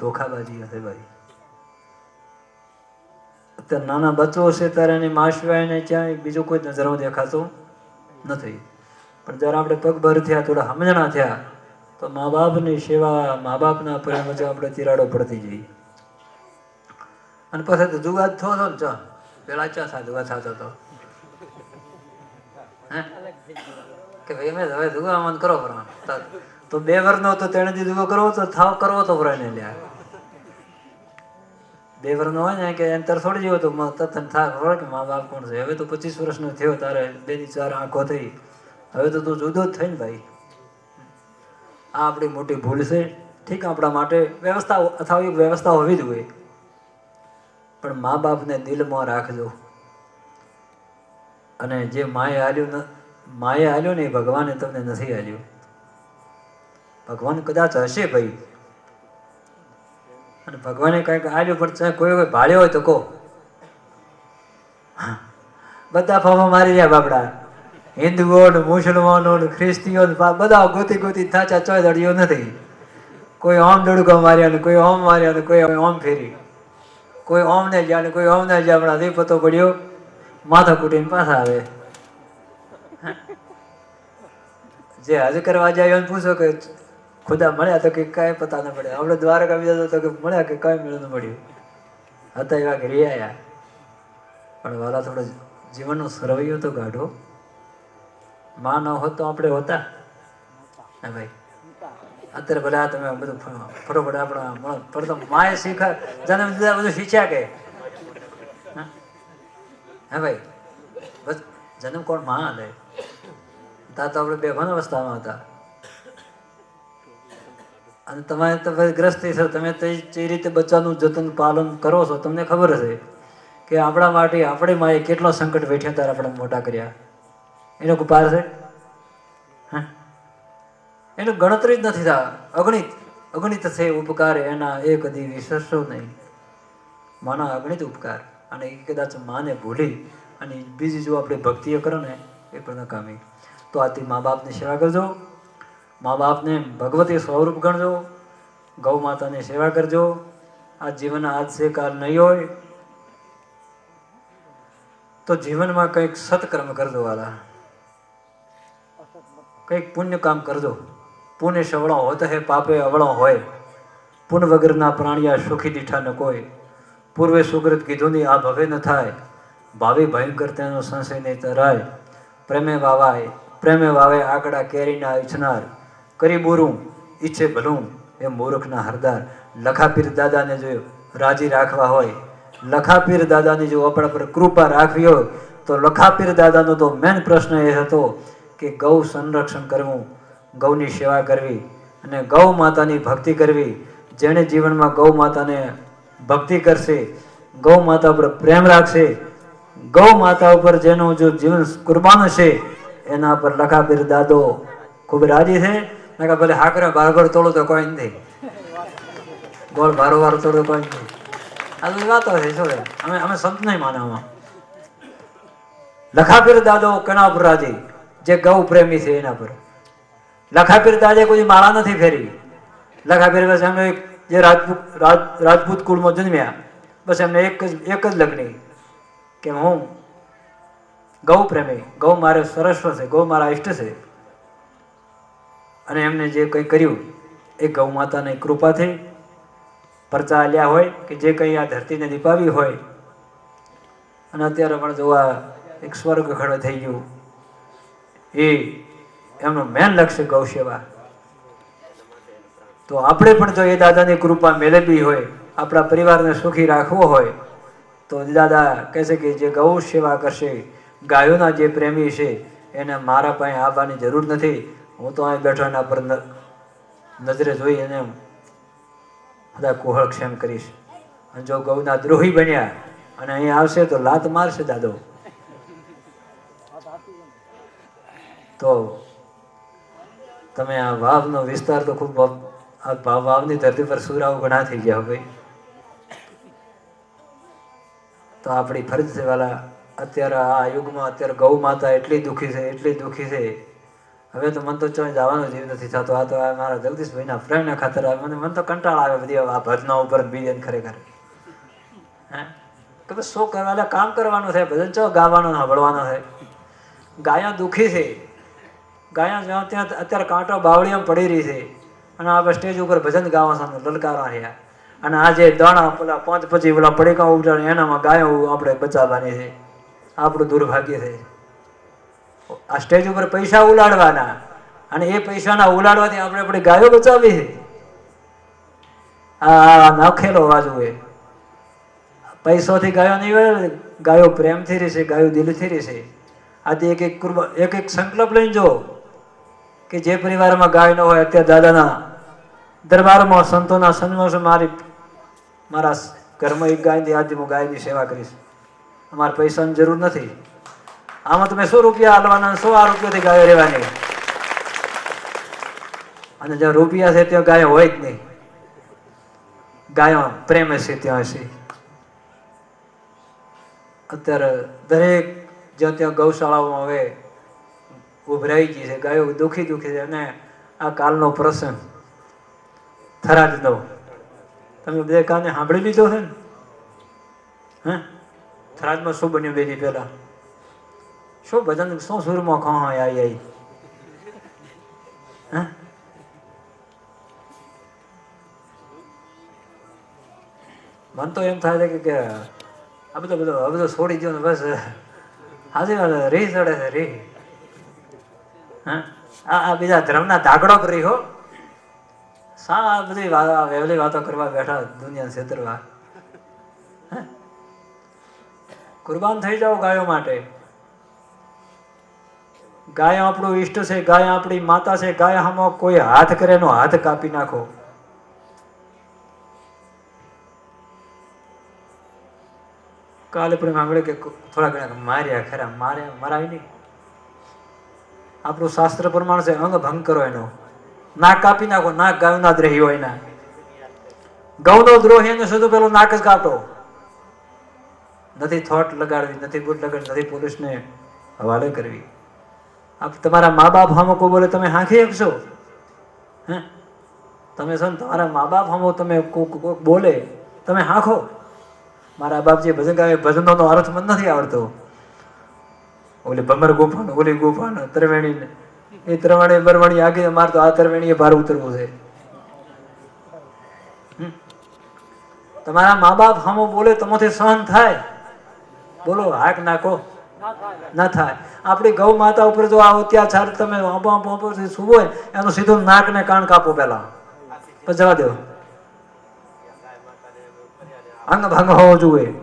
ધોખાબાજી હશે ભાઈ. અત્યારે નાના બચ્ચો છે ત્યારે એની મા સિવાય ક્યાંય બીજો કોઈ નજરમાં દેખાતો નથી. પણ જ્યારે આપણે પગભર થયા, થોડા સમજણા થયા, તો મા બાપની સેવા, મા બાપના પ્રેમ વચ્ચે આપણે તિરાડો પડતી જઈ. અને પછી તો જુગાદ થયો હતો ને ચા પેલા ચા જુગાદ થતો હતો કે ભાઈ અમે હવે જુગા મન કરો પ્રાણ તો બે વર્ષનો હતો, તેણે દી જુગો કરવો તો થાવ કરવો તો પ્રાણ લ્યા. બે વર્ષનો હોય ને કે અંતર થોડી જેવો તો તથન થાક હોય કે મા બાપ કોણ છે? હવે તો પચીસ વર્ષનો થયો, તારે બે ની ચાર આંખો થઈ. હવે તો તું જુદો જ થઈ ને ભાઈ. આ આપણી મોટી ભૂલ છે. ઠીક, આપણા માટે વ્યવસ્થા અથવા એક વ્યવસ્થા હોવી જ હોય. પણ મા બાપને દિલમાં રાખજો. અને જે માએ હાલ્યું માએ હાલ્યું ને એ ભગવાને તમને નથી હાલ્યું ભગવાન કદાચ હશે ભાઈ અને ભગવાને કંઈક હાલ્યું પણ કોઈ કોઈ ભાળ્યો હોય તો કહો. બધા ફાફા મારી રહ્યા બાપડા. હિન્દુઓ ને મુસલમાનો ને ખ્રિસ્તીઓ બધા ગોતી ગોતી થાચા ચોય દડીઓ નથી. કોઈ ઓમ ડુડકો માર્યા ને કોઈ ઓમ માર્યા ને કોઈ ઓમ ફેરી. કોઈ ઓમ ને જ્યાં ને કોઈ ઓમ ને જ્યાં આપણા નહીં પતો પડ્યો. માથા કૂટીને પાછા આવે. જે હજ કરવા જાય પૂછો કે ખુદા મળ્યા તો કે કાંઈ પતા ન પડે. આપણે દ્વારકા બીજા તો કે મળ્યા કે કાંઈ મેળું મળ્યું. હતા એવા ઘરે આયા પણ વાલા થોડો જીવનનો સરવૈયો તો ગાઢો માં ન હોત તો આપણે હોતા. ના ભાઈ. અત્યારે ભલે તમે બધું ફટોફટ આપણા પડતો તો માએ શીખા જન્મ દીધા બધું શીખ્યા કે. હા? ભાઈ. બસ, જન્મ કોણમાં લે ત્યાં તો આપણે બે ઘણ અવસ્થામાં હતા. અને તમે તમે ગ્રસ્તી છો, તમે તે જે રીતે બચ્ચાનું જતન પાલન કરો છો, તમને ખબર હશે કે આપણા માટે આપણે માએ કેટલો સંકટ વેઠ્યા ત્યારે આપણે મોટા કર્યા. એનો પાર છે? હા? એનું ગણતરી જ નથી થા. અગણિત અગણિત છે ઉપકાર, એના એ કદી વિસરશો નહીં. માના અગણિત ઉપકાર. અને એ કદાચ માને ભૂલી અને બીજી જો આપણે ભક્તિઓ કરો ને, એ પણ નકામી. તો આથી મા બાપની સેવા કરજો. મા બાપને ભગવતી સ્વરૂપ ગણજો ગૌ માતાની સેવા કરજો. આ જીવન આજ છે કાલ નહીં હોય, તો જીવનમાં કંઈક સત્કર્મ કરજો વાલા. કંઈક પુણ્ય કામ કરજો. પુણ્ય સવળો હોત હે, પાપે અવળો હોય. પુણ્ય વગરના પ્રાણીયા સુખી દીઠા ન કોઈ. પૂર્વે સુગ્રત કીધું ની, આ ભવે ન થાય. ભાવિ ભયંકર તેનો સંશય નહીં તરાય. પ્રેમે વાવાય, પ્રેમે વાવે, આકડા કેરીના ઈચ્છનાર કરી બોરું ઈચ્છે ભલું એ મૂર્ખના હરદાર. લખાપીર દાદાને જો રાજી રાખવા હોય, લખાપીર દાદાની જો આપણા પર કૃપા રાખવી હોય, તો લખાપીર દાદાનો તો મેન પ્રશ્ન એ હતો કે ગૌ સંરક્ષણ કરવું, ગૌની સેવા કરવી અને ગૌ માતાની ભક્તિ કરવી. જેણે જીવનમાં ગૌ માતાને ભક્તિ કરશે, ગૌ માતા પર પ્રેમ રાખશે, ગૌ માતા ઉપર જેનું જો જીવન કુરબાન છે એના પર લખાપીર દાદો ખૂબ રાજી છે. નકર ભલે હાકરે બાર તોડો તો કોઈ ગોળ ભારો વારો તોડો કોઈ નથી આ બધી વાતો છે, શું અમે અમે સંત નહીં માનવામાં લખાપીર દાદો કણા પર રાજી, જે ગૌ પ્રેમી છે એના પર. લખાપીર દાદે કોઈ માળા નથી ફેરી લખાપીર બસ એમને જે રાજપૂત, રાજ- રાજપૂત કુળમાં જન્મ્યા, બસ એમને એક જ એક જ લગ્ન કે હું ગૌ પ્રેમી, ગૌ મારે સરસ્વ છે, ગૌ મારા ઇષ્ટ છે. અને એમને જે કંઈ કર્યું, એ ગૌ માતાની કૃપાથી પરચા આલ્યા હોય કે જે કંઈ આ ધરતીને દીપાવી હોય. અને અત્યારે પણ જો આ એક સ્વર્ગ ખડો થઈ ગયું. એ એમનું મેન લક્ષ્ય ગૌ સેવા. તો આપણે પણ જો એ દાદાની કૃપા મેળવવી હોય, આપણા પરિવારને સુખી રાખવો હોય, તો દાદા કહે છે કે જે ગૌ સેવા કરશે, ગાયોના જે પ્રેમી છે, એને મારા પાસે આવવાની જરૂર નથી. હું તો અહીં બેઠો એના પર નજરે જોઈ અને બધા કોહળક્ષેમ કરીશ. અને જો ગૌના દ્રોહી બન્યા અને અહીં આવશે તો લાત મારશે દાદો. તો તમે આ વાવનો વિસ્તાર તો ખૂબ આ વાવની ધરતી પર સુરાવ ઘણા થઈ ગયા ભાઈ તો આપણી ફરજ છે વાલા, અત્યારે આ યુગમાં અત્યારે ગૌ માતા એટલી દુઃખી છે, એટલી દુઃખી છે હવે તો મને તો ચોઈ જવાનું જીવ નથી થતો. આ તો મારા જગદીશભાઈના ફ્રેન્ડને ખાતર આવે મને મને તો કંટાળ આવે બધી આ ભજના ઉપર બીજે ખરેખર. હે? કે બસ શું કરવા એટલે કામ કરવાનું છે ભજન ચો ગાવાનું સાંભળવાનું થાય. ગાયા દુઃખી છે. ગાયા જ્યાં ત્યાં અત્યારે કાંટો બાવળીમાં પડી રહી છે. અને આપણે સ્ટેજ ઉપર ભજન ગાવા સામે લલકારા રહ્યા. અને આ જે દાણા પેલા પાંચ પછી પેલા પડીકા ઉડાડે એનામાં ગાયો આપણે બચાવવાની છે. આપણું દુર્ભાગ્ય છે. આ સ્ટેજ ઉપર પૈસા ઉલાડવાના અને એ પૈસાના ઉલાડવાથી આપણે આપણી ગાયો બચાવી છે. આ નાખેલો અવાજ હોય. પૈસોથી ગાયો નહીં ગાયો પ્રેમથી રહેશે, ગાયો દિલથી રહેશે. આજે એક એક કુરબા એક એક સંકલ્પ લઈને જો કે જે પરિવારમાં ગાય ન હોય, અત્યારે દાદાના દરબારમાં સંતોના સન્માન મારી મારા ઘરમાં એક ગાયની આજે હું ગાયની સેવા કરીશ. અમારે પૈસાની જરૂર નથી. આમાં તમે સો રૂપિયા હાલવાના સો આ રૂપિયાથી ગાયો રહેવાની. અને જ્યાં રૂપિયા છે ત્યાં ગાયો હોય જ નહીં. ગાયો પ્રેમ છે ત્યાં હશે. અત્યારે દરેક જ્યાં ત્યાં ગૌશાળાઓમાં હવે ઉભરાઈ ગઈ છે, ગાયો દુખી દુખી છે. અને આ કાલનો પ્રસંગ થરાદનો તમે બધા કાને સાંભળી લીધો છે ને? હે? થરાદમાં શું બન્યું બે દી પહેલા? શું ભજન શું સુરમાં ખા આઈ આઈ હે? મન તો એમ થાય છે કે- આ બધો બધો આ બધો છોડી દો ને બસ. હાજી રી ચડે છે, રી. હા? આ બીજા ધર્મના ધાગડો કરી હો. સા બધી વહેલી વાતો કરવા બેઠા દુનિયા છેતરવા? કુરબાન થઈ જાઓ ગાયો માટે. ગાય આપણું ઈષ્ટ છે, ગાય આપણી માતા છે, ગાય આમાં કોઈ હાથ કરે એનો હાથ કાપી નાખો. કાલે પણ સાંભળે કે થોડા ઘણા માર્યા ખરા, માર્યા, મરાય નહીં. આપણું શાસ્ત્ર પ્રમાણ છે, અંગ ભંગ કરો એનો. નાક કાપી નાખો, નાક ગાયના દ્રોહી હોય ના ગૌનો દ્રોહી એનો સીધું પેલું નાક જ કાપો. નથી થોટ લગાડવી, નથી ગુટ લગાડવી, નથી પોલીસને હવાલે કરવી. આપ તમારા મા બાપ હામો કોઈ બોલે તમે હાંખી શકશો હે? તમે છો ને તમારા મા બાપ હામો તમે કોક કોક બોલે, તમે હાંખો. મારા બાપજી ભજન ગાવે, ભજનનો અર્થ મને નથી આવડતો. ઓલી ભમર ગુફાનો, ઓલી ગુફાનો ત્રવેણી એ ત્રવેણી બરવણી આગી મારે તો આ ત્રવેણીએ ભાર ઉતરવું છે. તમારા મા બાપ હામો બોલે તમાથી સહન થાય. બોલો, હાક નાખો. ના થાય. આપણી ગૌ માતા ઉપર જો આ અત્યાચાર તમે આંબોથી એનું સીધું નાક ને કાન કાપો પેલા પચવા દો. અંગ ભંગ હોવો જોઈએ.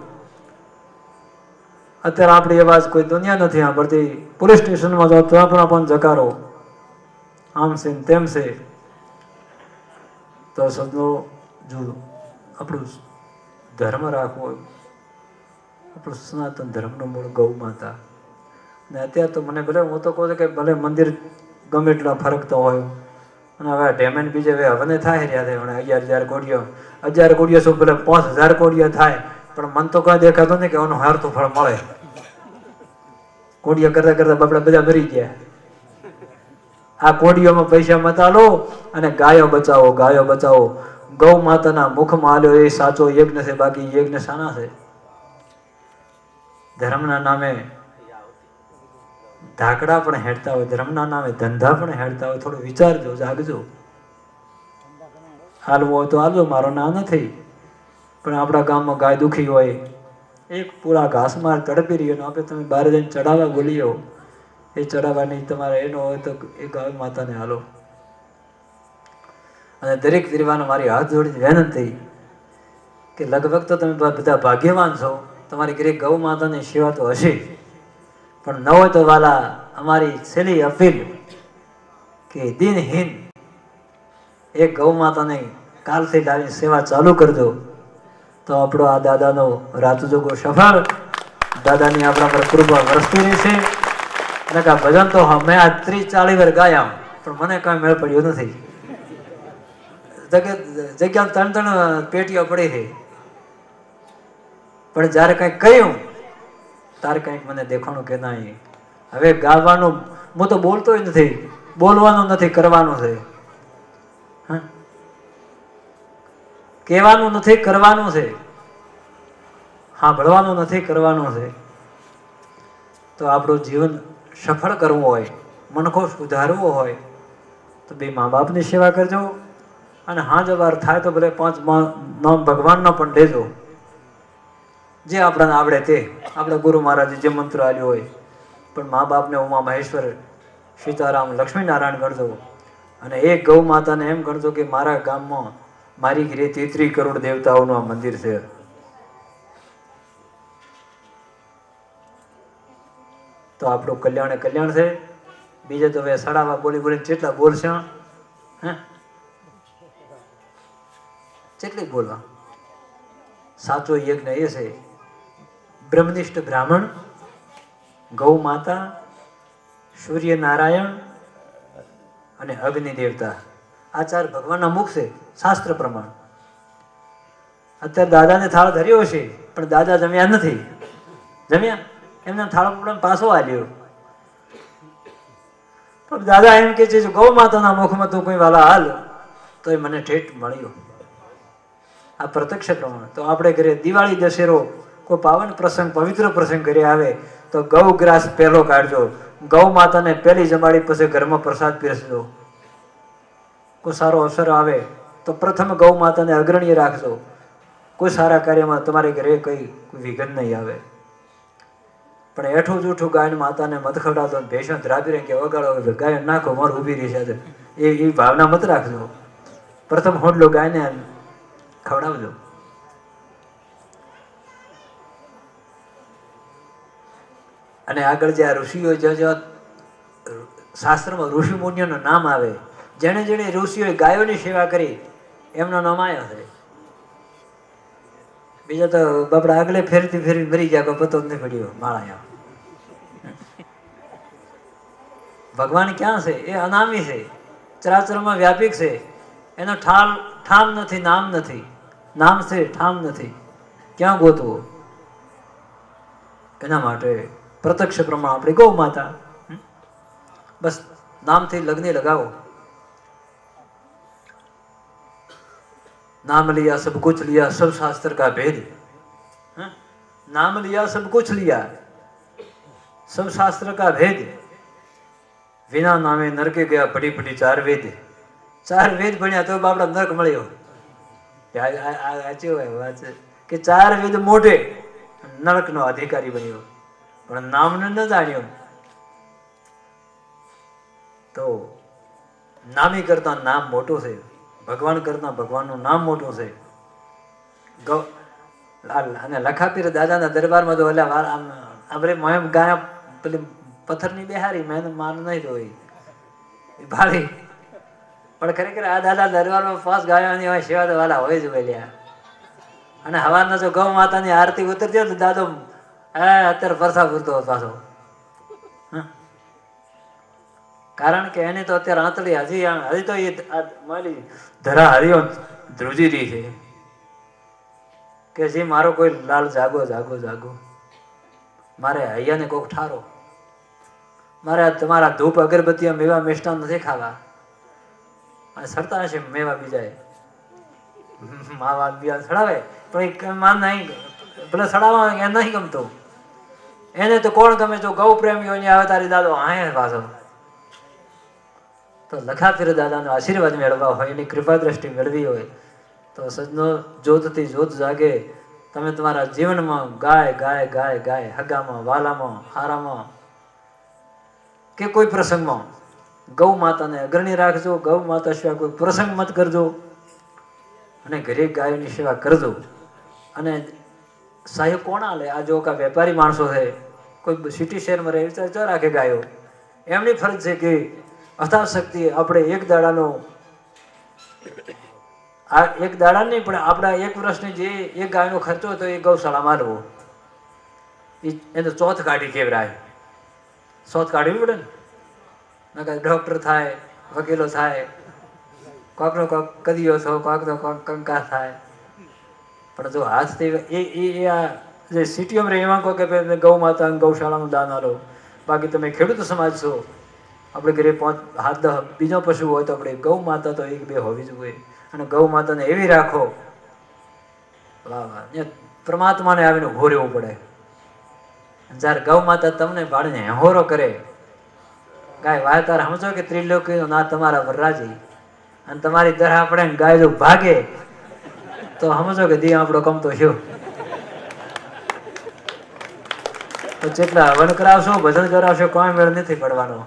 અત્યારે આપણી અવાજ કોઈ દુનિયા નથી સાંભળતી. પોલીસ સ્ટેશનમાં જાઓ ત્યાં પણ પણ જકારો. આમ છે તેમ છે. તો સદનો જો આપણું ધર્મ રાખવો આપણું સનાતન ધર્મનો મૂળ ગૌ માતા. ને અત્યારે તો મને ભલે હું તો કહું છું કે ભલે મંદિર ગમે એટલા ફરકતો હોય. અને હવે ડેમેન બીજે હવે હવે થાય રહ્યા હમણાં અગિયાર હજાર કોડીઓ. હજાર કોડીઓ શું ભલે પાંચ હજાર કોડીઓ થાય, પણ મન તો કઈ દેખાતું નહીં કે એનું હારતું ફળ મળે. કોડીઓ કરતા કરતા બાપડા બધા મરી ગયા. આ કોડીઓમાં પૈસા મતાલો અને ગાયો બચાવો ગાયો બચાવો. ગૌ માતાના મુખમાં આલ્યો એ સાચો યજ્ઞ છે, બાકી યજ્ઞ શાના છે. ધર્મના નામે ધાકડા પણ હેડતા હોય, ધર્મના નામે ધંધા પણ હેડતા હોય, થોડું વિચારજો જાગજો. હાલવું હોય તો હાલજો, મારો ના નથી. પણ આપણા ગામમાં ગાય દુખી હોય, એક પૂરા ઘાસમાં તડપી રહ્યો ને આપણે તમે બહાર જઈને ચડાવવા બોલીઓ એ ચડાવવાની તમારે એનો હોય તો એ ગાય માતાને હાલો. અને દરેક પરિવારને મારી હાથ જોડીને વિનંતી કે લગભગ તો તમે બધા ભાગ્યવાન છો તમારી ઘરે ગૌ માતાની સેવા તો હશે પણ ન હોય તો વાલા અમારી છેલ્લી અપીલ કે દિનહીન એક ગૌ માતાને કાલથી લાવી સેવા ચાલુ કરજો. તો આપણો આ દાદાનો રાતજોગો સફળ દાદાની આપણા પર કૃપા વરસતી રહેશે. અને કે ભજન તો મેં આ ત્રીસ ચાલીસ વાર ગાયા, પણ મને કઈ મેળ પડ્યો નથી. જગ્યા ત્રણ ત્રણ પેટીઓ પડી છે. પણ જ્યારે કંઈક કહ્યું તારે કંઈક મને દેખાણું કે નહીં. હવે ગાવાનું, હું તો બોલતો નથી, બોલવાનું નથી, કરવાનું છે. હા? કહેવાનું નથી, કરવાનું છે. સાંભળવાનું નથી, કરવાનું છે. તો આપણું જીવન સફળ કરવું હોય મનખો સુધારવો હોય, તો બે મા બાપની સેવા કરજો. અને હા વાર થાય તો ભલે પાંચ નામ ભગવાનનો પણ લેજો. જે આપણને આવડે તે. આપણા ગુરુ મહારાજે જે મંત્ર આપ્યો હોય. પણ મા બાપને ઉમા મહેશ્વર સીતારામ લક્ષ્મીનારાયણ ગણતો અને એક ગૌ માતાને એમ ગણતો કે મારા ગામમાં મારી ઘરે તેત્રી કરોડ દેવતાઓનું આ મંદિર છે. તો આપણું કલ્યાણ કલ્યાણ છે. બીજે તો હવે સડાવા બોલી બોલી જેટલા બોલશે, હે? કેટલી બોલવા. સાચો યજ્ઞ એ છે. બ્રહ્મનિષ્ઠ બ્રાહ્મણ, ગૌ માતા સૂર્ય નારાયણ અને અગ્નિ દેવતા. આ ચાર ભગવાનના મુખ છે, શાસ્ત્ર પ્રમાણ. અત્યારે દાદાને થાળ ધર્યો છે પણ દાદા જમ્યા નથી. જમ્યા? એમને થાળ પણ પાછો આલ્યો. પણ દાદા એમ કે છે ગૌ માતાના મુખમાં તું કોઈ વાલા હાલ તો એ મને ઠેઠ મળ્યો. આ પ્રત્યક્ષ પ્રમાણ. તો આપણે ઘરે દિવાળી, દશેરો કોઈ પાવન પ્રસંગ, પવિત્ર પ્રસંગ કરી આવે, તો ગૌ ગ્રાસ પહેલો કાઢજો. ગૌ માતાને પહેલી જમાડી પછી ઘરમાં પ્રસાદ પીરસજો. કોઈ સારો અવસર આવે, તો પ્રથમ ગૌ માતાને અગ્રણી રાખજો. કોઈ સારા કાર્યમાં તમારે ઘરે કઈ વિઘન નહીં આવે. પણ એઠું જૂઠું ગાયન માતાને મત ખવડાવતો ભેષણ ધ્રાબી રહી કે વગાડો ગાયન નાખો, મારું ઊભી રહી છે એ એ ભાવના મત રાખજો. પ્રથમ હોડલો ગાયને ખવડાવજો. અને આગળ જે આ ઋષિઓ જ શાસ્ત્રમાં ઋષિ મુનિઓનું નામ આવે, જેણે જેણે ઋષિઓએ ગાયોની સેવા કરી, એમનો નામ આવ્યો છે. બીજા તો બાપડા આગલે ફેરતી ફેરી મરી ગયા પતો નથી પડ્યો માળા ભગવાન ક્યાં છે? એ અનામી છે. ચરાચરમાં વ્યાપિક છે. એનો ઠાલ, ઠામ નથી, નામ નથી. નામ છે, ઠામ નથી. ક્યાં ગોતવો? એના માટે પ્રત્યક્ષ પ્રમાણ આપણી ગૌ માતા હમ? બસ નામથી લગ્ન લગાવો नाम लिया सब कुछ लिया सब शास्त्र का भेद हाँ? नाम लिया सब कुछ लिया सब शास्त्र का भेद વિના નામે નરકે ગયા પડી પડી ચાર વેદ ચાર વેદ ભણ્યા તો બાપડા નરક મળ્યો આ- આ- આ સાચી હોય વાત છે કે ચાર વેદ મોઢે નરકનો અધિકારી બન્યો પણ નામને ન જાણ્યો તો નામી કરતા નામ મોટું છે ભગવાન કરતા ભગવાનનું નામ મોટું છે અને લખાપીર દાદાના દરબારમાં તો એટલે આપણે મોયમ ગાયા પેલી પથ્થરની બેહારી મેં માન નહીં જોઈ ભાળી પણ ખરેખર આ દાદા દરબારમાં પાંચ ગાયોની હોય સેવા તો વાલા હોય જ બોલ્યા અને હવારના જો ગૌ માતાની આરતી ઉતરતી હોય તો દાદો હે, અત્યારે પરસા પૂરતો હતો પાછો. કારણ કે એની તો અત્યારે આંતળી હજી હજી તો એ મારી ધરા હરિયો ધ્રુજી રહી છે. કે જે મારો કોઈ લાલ જાગો જાગો જાગો. મારે હૈયાને કોક ઠારો. મારે તમારા ધૂપ અગરબત્તી મેવા મિષ્ટાન નથી ખાવા. અને સરતા હશે મેવા બીજાએ. માવા બીજા સડાવે, પણ એ માન નહીં, ભલે સડાવવા એ નહીં ગમતો. એને તો કોણ ગમે જો ગૌ પ્રેમીઓ ને આવે, તારી દાદો હા પાછો. તો લખાપીર દાદાનો આશીર્વાદ મેળવવા હોય, એની કૃપા દ્રષ્ટિ મેળવી હોય, તો સજનો જોતથી જોત જાગે. તમે તમારા જીવનમાં ગાય ગાય ગાય ગાય, હગામાં, વાલામાં, હારામાં કે કોઈ પ્રસંગમાં ગૌ માતાને અગ્રણી રાખજો, ગૌ માતા સિવાય કોઈ પ્રસંગ મત કરજો અને ઘરે ગાયોની સેવા કરજો. અને સાહેબ કોણ આલે? આ જો કા વેપારી માણસો છે. કોઈ સિટી શહેરમાં રહે, તો ચો રાખે ગાયો. એમની ફરજ છે કે અથાશક્તિ આપણે એક દાડાનો આ એક દાડા નહીં, પણ આપણા એક વર્ષની જે એક ગાયનો ખર્ચો હતો, એ ગૌશાળામાં મારવો એનો ચોથ કાઢી કેવરાય. ચોથ કાઢવી પડે ને? નકર ડોક્ટર થાય, વકીલો થાય, કોકનો કોક કદીઓ થો કોકનો કોક કંકા થાય. પણ જો હાથથી એ એ આ જે સિટીઓમાં રહે એમાં કહો કે ગૌ માતા ગૌશાળાનું દાન આલો. બાકી તમે ખેડૂત સમાજ છો. આપણે ઘરે પાંચ, હાથ દહ, બીજો પશુ હોય તો આપણે ગૌ માતા તો એક, બે હોવી જોઈએ. અને ગૌ માતાને એવી રાખો. વાહ વાહ. પરમાત્માને આવીને રહેવું પડે. જ્યારે ગૌ માતા તમને ભાડીને હેહોરો કરે, ગાય, વાય, તાર સમજો કે ત્રિલોકીનો ના તમારા પર રાજી. અને તમારી દરહા ને ગાય જો ભાગે. તો સમજો કે દી આપણો કમતો થયો. તો જેટલા હવન કરાવશો ભજન કરાવશો, કોઈ મેળ નથી પડવાનો.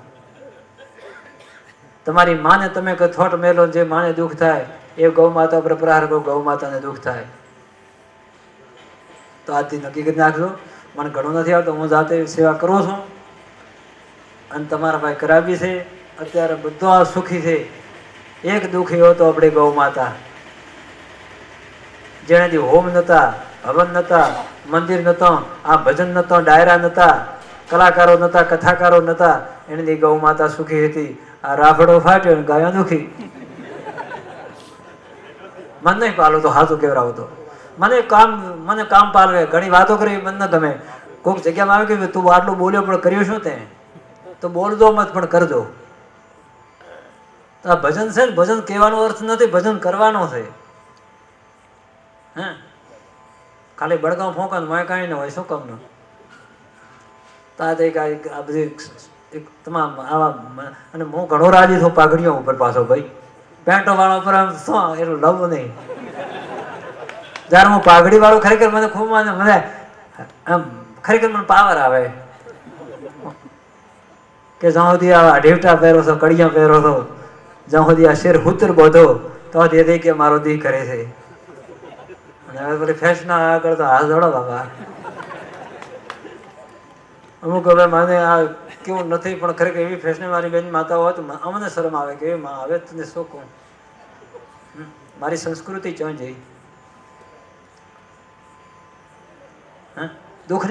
તમારી માને તમે થોટ મેલો જે માને દુઃખ થાય, એ ગૌ માતા પર પ્રહાર કરો, ગૌ માતાને દુઃખ થાય. તો આજથી નક્કી કરી નાખજો. મને ઘણું નથી આવતો, હું જાતે સેવા કરું છું. અને તમારા ભાઈ કરાવી છે. અત્યારે બધો આ સુખી છે. એક દુઃખી હતો આપણી ગૌ માતા. જેનાથી હોમ નતા હવન નતા, મંદિર નતો, આ ભજન નતો, ડાયરા નતા, કલાકારો નતા, કથાકારો નતા. એની ગૌ માતા સુખી હતી. આ રાફડો ફાટ્યો ગાયો દુખી મન નહીં પાલો તો હાથું કેવરાવો તો મને કામ મને કામ પાલવે. ઘણી વાતો કરી, મને ન ગમે. કોઈક જગ્યામાં આવે કે તું આટલું બોલ્યો, પણ કર્યું શું તે? તો બોલજો મત, પણ કરજો. તો આ ભજન છે ભજન કહેવાનો અર્થ નથી, ભજન કરવાનો છે. હે? ખાલી બળગાવ ફોંકા મેં કાંઈ ન હોય, શું કામનું? તો આ તે એક આ બધી તમામ આવા અને હું ઘણો રાજી છું પાઘડીઓ ઉપર પાછો ભાઈ. પેન્ટો વાળા ઉપર આમ શું એટલું લવ નહીં. જ્યારે હું પાઘડી વાળું ખરેખર મને ખૂબ મને મને આમ ખરેખર મને પાવર આવે. કે જ્યાં સુધી આ ઢેવટા પહેરો છો, કડિયા પહેરો છો, જ્યાં સુધી આ શેર હુતર બોધો તો ધીરે કે મારો દી કરે છે. હવે પેલી ફેશન આગળ તો હાથ જોડો બાબા અમુક હવે મને આ કેવું નથી, પણ ખરેખર એવી ફેશન મારી બેન માતા હોય તો અમને શરમ આવે કે માં હવે તને શું કહું? મારી સંસ્કૃતિ ક્યાં જઈ દુઃખ